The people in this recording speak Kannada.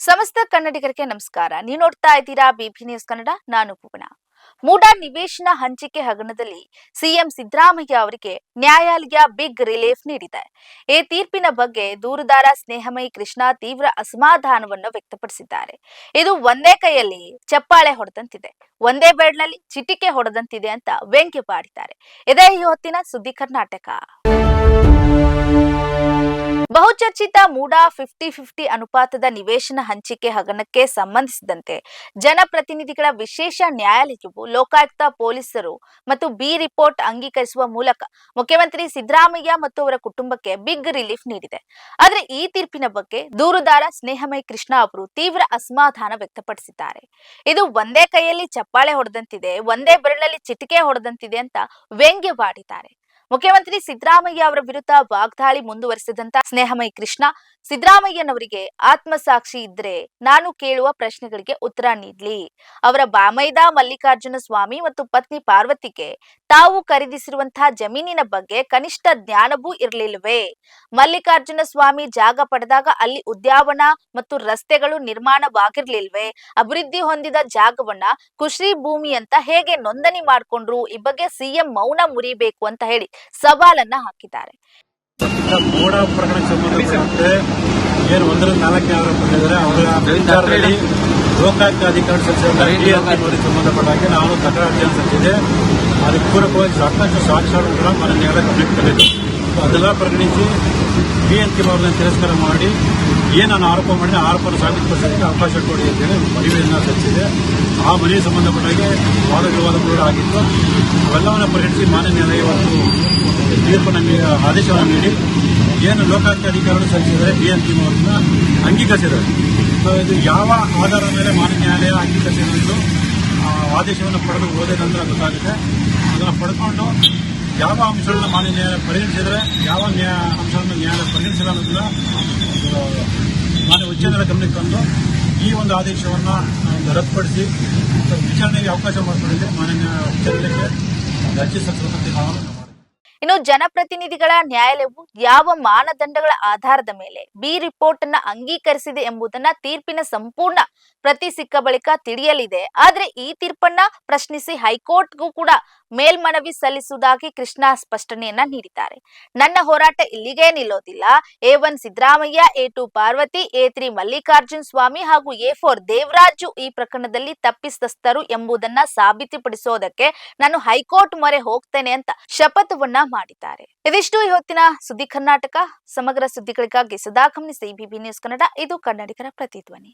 ಸಮಸ್ತ ಕನ್ನಡಿಗರಿಗೆ ನಮಸ್ಕಾರ. ನೀವು ನೋಡ್ತಾ ಇದ್ದೀರಾ ಬಿಬಿ ನ್ಯೂಸ್ ಕನ್ನಡ, ನಾನು ಭುವನ. ಮೂಡಾ ನಿವೇಶನ ಹಂಚಿಕೆ ಹಗರಣದಲ್ಲಿ ಸಿಎಂ ಸಿದ್ದರಾಮಯ್ಯ ಅವರಿಗೆ ನ್ಯಾಯಾಲಯ ಬಿಗ್ ರಿಲೀಫ್ ನೀಡಿದೆ. ಈ ತೀರ್ಪಿನ ಬಗ್ಗೆ ದೂರುದಾರ ಸ್ನೇಹಮಯಿ ಕೃಷ್ಣ ತೀವ್ರ ಅಸಮಾಧಾನವನ್ನು ವ್ಯಕ್ತಪಡಿಸಿದ್ದಾರೆ. ಇದು ಒಂದೇ ಕೈಯಲ್ಲಿ ಚಪ್ಪಾಳೆ ಹೊಡೆದಂತಿದೆ. ಒಂದೇ ಬೆರಳಿನಲ್ಲಿ ಚಿಟಿಕೆ ಹೊಡೆದಂತಿದೆ ಅಂತ ವ್ಯಂಗ್ಯವಾಡಿದ್ದಾರೆ ಇದೇ ಈ ಹೊತ್ತಿನ ಸುದ್ದಿ ಕರ್ನಾಟಕ. ಬಹುಚರ್ಚಿತ ಮೂಡಾ ಫಿಫ್ಟಿ ಫಿಫ್ಟಿ ಅನುಪಾತದ ನಿವೇಶನ ಹಂಚಿಕೆ ಹಗರಣಕ್ಕೆ ಸಂಬಂಧಿಸಿದಂತೆ ಜನಪ್ರತಿನಿಧಿಗಳ ವಿಶೇಷ ನ್ಯಾಯಾಲಯವು ಲೋಕಾಯುಕ್ತ ಪೊಲೀಸರು ಮತ್ತು ಬಿ ರಿಪೋರ್ಟ್ ಅಂಗೀಕರಿಸುವ ಮೂಲಕ ಮುಖ್ಯಮಂತ್ರಿ ಸಿದ್ದರಾಮಯ್ಯ ಮತ್ತು ಅವರ ಕುಟುಂಬಕ್ಕೆ ಬಿಗ್ ರಿಲೀಫ್ ನೀಡಿದೆ. ಆದರೆ ಈ ತೀರ್ಪಿನ ಬಗ್ಗೆ ದೂರುದಾರ ಸ್ನೇಹಮಯ ಕೃಷ್ಣ ಅವರು ತೀವ್ರ ಅಸಮಾಧಾನ ವ್ಯಕ್ತಪಡಿಸಿದ್ದಾರೆ. ಇದು ಒಂದೇ ಕೈಯಲ್ಲಿ ಚಪ್ಪಾಳೆ ಹೊಡೆದಂತಿದೆ, ಒಂದೇ ಬೆರಳಲ್ಲಿ ಚಿಟಿಕೆ ಹೊಡೆದಂತಿದೆ ಅಂತ ವ್ಯಂಗ್ಯವಾಡಿದ್ದಾರೆ. ಮುಖ್ಯಮಂತ್ರಿ ಸಿದ್ದರಾಮಯ್ಯ ಅವರ ವಿರುದ್ಧ ವಾಗ್ದಾಳಿ ಮುಂದುವರೆಸಿದಂತ ಸ್ನೇಹಮಯಿ ಕೃಷ್ಣ, ಸಿದ್ದರಾಮಯ್ಯನವರಿಗೆ ಆತ್ಮಸಾಕ್ಷಿ ಇದ್ರೆ ನಾನು ಕೇಳುವ ಪ್ರಶ್ನೆಗಳಿಗೆ ಉತ್ತರ ನೀಡ್ಲಿ. ಅವರ ಬಾಮೈದ ಮಲ್ಲಿಕಾರ್ಜುನ ಸ್ವಾಮಿ ಮತ್ತು ಪತ್ನಿ ಪಾರ್ವತಿಗೆ ತಾವು ಖರೀದಿಸಿರುವಂತಹ ಜಮೀನಿನ ಬಗ್ಗೆ ಕನಿಷ್ಠ ಜ್ಞಾನವೂ ಇರಲಿಲ್ಲವೇ ಮಲ್ಲಿಕಾರ್ಜುನ ಸ್ವಾಮಿ ಜಾಗ ಪಡೆದಾಗ ಅಲ್ಲಿ ಉದ್ಯಾವನ ಮತ್ತು ರಸ್ತೆಗಳು ನಿರ್ಮಾಣವಾಗಿರ್ಲಿಲ್ವೇ? ಅಭಿವೃದ್ಧಿ ಹೊಂದಿದ ಜಾಗವನ್ನ ಕೃಷಿ ಭೂಮಿ ಅಂತ ಹೇಗೆ ನೋಂದಣಿ ಮಾಡ್ಕೊಂಡ್ರು? ಈ ಬಗ್ಗೆ ಸಿಎಂ ಮೌನ ಮುರಿಬೇಕು ಅಂತ ಹೇಳಿ ಸವಾಲನ್ನ ಹಾಕಿದ್ದಾರೆ. ಮೋಡ ಪ್ರಕರಣ ಸಂಬಂಧಪಟ್ಟಂತೆ ಏನು ಒಂದರಿಂದ ನಾಲ್ಕನೇ ಆರೋಪ ಅವರ ವಿಚಾರದಲ್ಲಿ ಲೋಕಾಯುಕ್ತ ಅಧಿಕಾರಿ ಸಲ್ಲಿಸಿದ ಸಂಬಂಧಪಟ್ಟ ಹಾಗೆ ನಾನು ತಕರಾರು ಸಲ್ಲಿಸಿದೆ ಅದಕ್ಕೆ ಪೂರಕವಾಗಿ ಸಾಕಷ್ಟು ಸಾಕ್ಷಾತ್ಕಾರ ಮನೆ ನ್ಯಾಯಾಲಯ ಗಮನಕ್ಕೆ ತಂದಿದೆ ಸೊ ಅದೆಲ್ಲ ಪರಿಗಣಿಸಿ ಬಿ ಎನ್ ತಿರಸ್ಕಾರ ಮಾಡಿ ಏನು ನಾನು ಆರೋಪ ಮಾಡಿದೆ ಆರೋಪನ ಸಾಬೀತುಪಡಿಸೋದಕ್ಕೆ ಅವಕಾಶ ಕೊಡಿ ಅಂತೇಳಿ ಮನವಿಯನ್ನು ಸಲ್ಲಿಸಿದೆ. ಆ ಮನವಿ ಸಂಬಂಧಪಟ್ಟಾಗೆ ವಾದ ವಿವಾದಗಳು ಆಗಿತ್ತು. ಅವೆಲ್ಲವನ್ನು ಪರಿಗಣಿಸಿ ಮಾನ್ಯ ನ್ಯಾಯಾಲಯ ಇವತ್ತು ತೀರ್ಪು ನೀಡಿ ಆದೇಶವನ್ನು ನೀಡಿ, ಏನು ಲೋಕಾಯುಕ್ತ ಅಧಿಕಾರಿಗಳು ಸಲ್ಲಿಸಿದರೆ ಬಿ ಎನ್ ಅವರನ್ನ ಅಂಗೀಕರಿಸಿದ್ದಾರೆ. ಸೊ ಇದು ಯಾವ ಆಧಾರದ ಮೇಲೆ ಮಾನ್ಯ ನ್ಯಾಯಾಲಯ ಅಂಗೀಕರಿಸಿದ್ರು ಆ ಆದೇಶವನ್ನು ಪಡೆದು ಹೋದ ನಂತರ ಗೊತ್ತಾಗುತ್ತೆ. ಅದನ್ನು ಪಡ್ಕೊಂಡು ಯಾವ ಅಂಶಗಳನ್ನ ಮಾನ್ಯ ನ್ಯಾಯಾಲಯ ಪರಿಗಣಿಸಿದರೆ ಯಾವ ನ್ಯಾಯ ಅಂಶಗಳನ್ನು ನ್ಯಾಯಾಲಯ ಪರಿಗಣಿಸಿಲ್ಲ ಅನ್ನೋದನ್ನ ಮಾನ್ಯ ಉಚ್ಚ ನ್ಯಾಯಾಲಯ ಗಮನಕ್ಕೆ ತಂದು ಈ ಒಂದು ಆದೇಶವನ್ನು ರದ್ದುಪಡಿಸಿ ವಿಚಾರಣೆಗೆ ಅವಕಾಶ ಮಾಡಿಕೊಂಡಿದೆ ಮಾನ್ಯ ನ್ಯಾಯ ಉಚ್ಚ ನ್ಯಾಯಾಲಯಕ್ಕೆ ಅರ್ಜಿ ಜನಪ್ರತಿನಿಧಿಗಳ ನ್ಯಾಯಾಲಯವು ಯಾವ ಮಾನದಂಡಗಳ ಆಧಾರದ ಮೇಲೆ ಬಿ ರಿಪೋರ್ಟ್ ಅನ್ನ ಅಂಗೀಕರಿಸಿದೆ ಎಂಬುದನ್ನ ತೀರ್ಪಿನ ಸಂಪೂರ್ಣ ಪ್ರತಿ ಸಿಕ್ಕ ಬಳಿಕ ತಿಳಿಯಲಿದೆ. ಆದ್ರೆ ಈ ತೀರ್ಪನ್ನ ಪ್ರಶ್ನಿಸಿ ಹೈಕೋರ್ಟ್ಗೂ ಕೂಡ ಮೇಲ್ಮನವಿ ಸಲ್ಲಿಸುವುದಾಗಿ ಕೃಷ್ಣ ಸ್ಪಷ್ಟನೆಯನ್ನ ನೀಡಿದ್ದಾರೆ. ನನ್ನ ಹೋರಾಟ ಇಲ್ಲಿಗೆ ನಿಲ್ಲೋದಿಲ್ಲ. A one Siddaramaiah, A two Parvati, A three Mallikarjun Swamy ಹಾಗೂ ಎ ಫೋರ್ ದೇವರಾಜು ಈ ಪ್ರಕರಣದಲ್ಲಿ ತಪ್ಪಿಸ್ತಸ್ಥರು ಎಂಬುದನ್ನ ಸಾಬೀತುಪಡಿಸೋದಕ್ಕೆ ನಾನು ಹೈಕೋರ್ಟ್ ಮೊರೆ ಹೋಗ್ತೇನೆ ಅಂತ ಶಪಥವನ್ನ ಮಾಡಿದ್ದಾರೆ. ಇದಿಷ್ಟು ಇವತ್ತಿನ ಸುದ್ದಿ ಕರ್ನಾಟಕ. ಸಮಗ್ರ ಸುದ್ದಿಗಳಿಗಾಗಿ ಸದಾ ಗಮನಿಸಿ ಬಿಬಿ ನ್ಯೂಸ್ ಕನ್ನಡ. ಇದು ಕನ್ನಡಿಗರ ಪ್ರತಿಧ್ವನಿ.